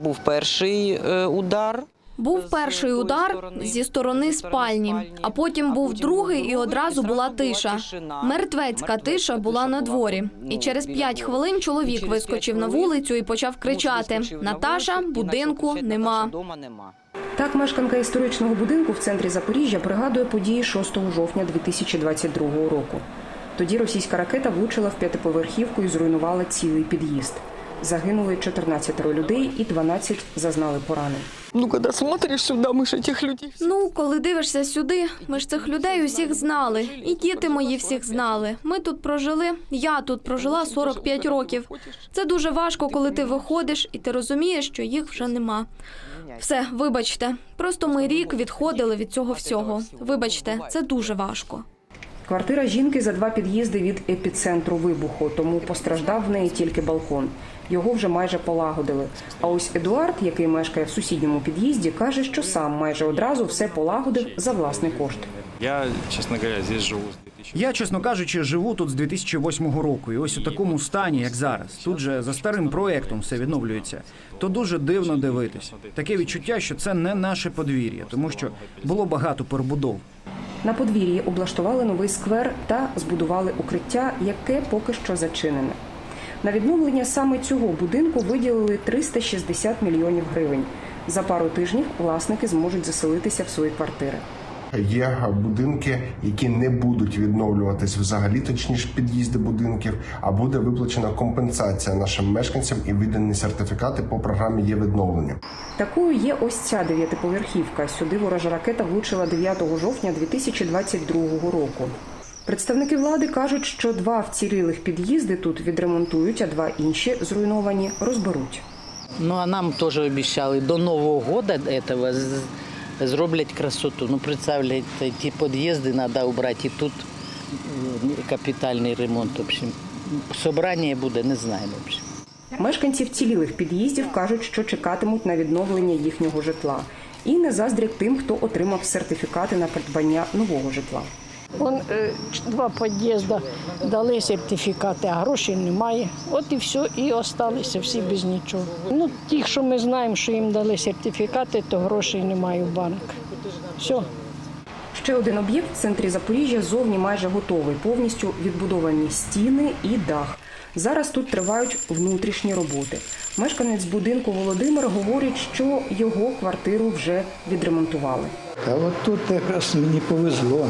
Був перший е, удар. Був перший удар зі сторони спальні, а потім був другий і одразу була тиша. тишина. Мертвецька тиша була на дворі. ну, І через п'ять хвилин чоловік вискочив на вулицю і почав кричати: Наташа, будинку нема. Дома нема. Так, мешканка історичного будинку в центрі Запоріжжя пригадує події 6 жовтня 2022 року. Тоді російська ракета влучила в п'ятиповерхівку і зруйнувала цілий під'їзд. Загинули 14 людей і 12 зазнали поранень. Ну, когда смотришь сюда, мы ж этих людей... Ну, коли дивишся сюди, ми ж цих людей усіх знали, і діти мої всіх знали. Ми тут прожили. Я тут прожила 45 років. Це дуже важко, коли ти виходиш і ти розумієш, що їх вже нема. Все, вибачте. Просто ми рік відходили від цього всього. Вибачте, це дуже важко. Квартира жінки за два під'їзди від епіцентру вибуху, тому постраждав в неї тільки балкон. Його вже майже полагодили. А ось Едуард, який мешкає в сусідньому під'їзді, каже, що сам майже одразу все полагодив за власний кошт. Я, честно говоря, здесь живу Я, чесно кажучи, живу тут з 2008 року, і ось у такому стані, як зараз. Тут же за старим проектом все відновлюється. То дуже дивно дивитися. Таке відчуття, що це не наше подвір'я, тому що було багато перебудов. На подвір'ї облаштували новий сквер та збудували укриття, яке поки що зачинене. На відновлення саме цього будинку виділили 360 мільйонів гривень. За пару тижнів власники зможуть заселитися в свої квартири. Є будинки, які не будуть відновлюватись взагалі, точніше під'їзди будинків, а буде виплачена компенсація нашим мешканцям і видані сертифікати по програмі є відновлення. Такою є ось ця дев'ятиповерхівка. Сюди ворожа ракета влучила 9 жовтня 2022 року. Представники влади кажуть, що два вцілілих під'їзди тут відремонтують, а два інші зруйновані розберуть. Ну а нам теж обіцяли до Нового года этого з- зроблять красоту. Ну, представляєте, ті під'їзди треба убрати, і тут капітальний ремонт. В общем. Собрання буде, не знаємо. В общем. Мешканці вцілілих під'їздів кажуть, що чекатимуть на відновлення їхнього житла і не заздрять тим, хто отримав сертифікати на придбання нового житла. Вон е, два під'їзди дали сертифікати, а грошей немає. От і все, і осталися всі без нічого. Ну, ті, що ми знаємо, що їм дали сертифікати, то грошей немає в банк. Все. Ще один об'єкт в центрі Запоріжжя зовні майже готовий, повністю відбудовані стіни і дах. Зараз тут тривають внутрішні роботи. Мешканець будинку Володимир говорить, що його квартиру вже відремонтували. А от тут якраз мені повезло.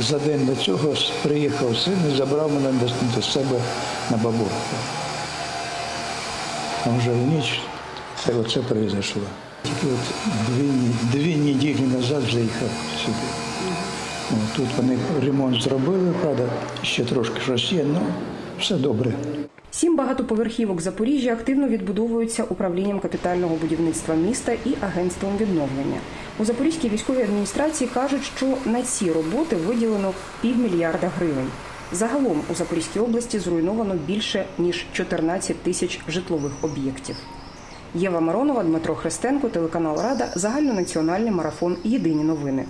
За день до цього приїхав син і забрав мене до, себе на бабурку. А вже в ніч це оце произошло. Тільки от дві, дві неділі назад заїхав сюди. Тут вони ремонт зробили, правда, ще трошки щось є, але все добре. Сім багатоповерхівок Запоріжжя активно відбудовуються управлінням капітального будівництва міста і агентством відновлення. У Запорізькій військовій адміністрації кажуть, що на ці роботи виділено півмільярда гривень. Загалом у Запорізькій області зруйновано більше ніж 14 тисяч житлових об'єктів. Єва Маронова, Дмитро Христенко, телеканал Рада, загальнонаціональний марафон Єдині новини.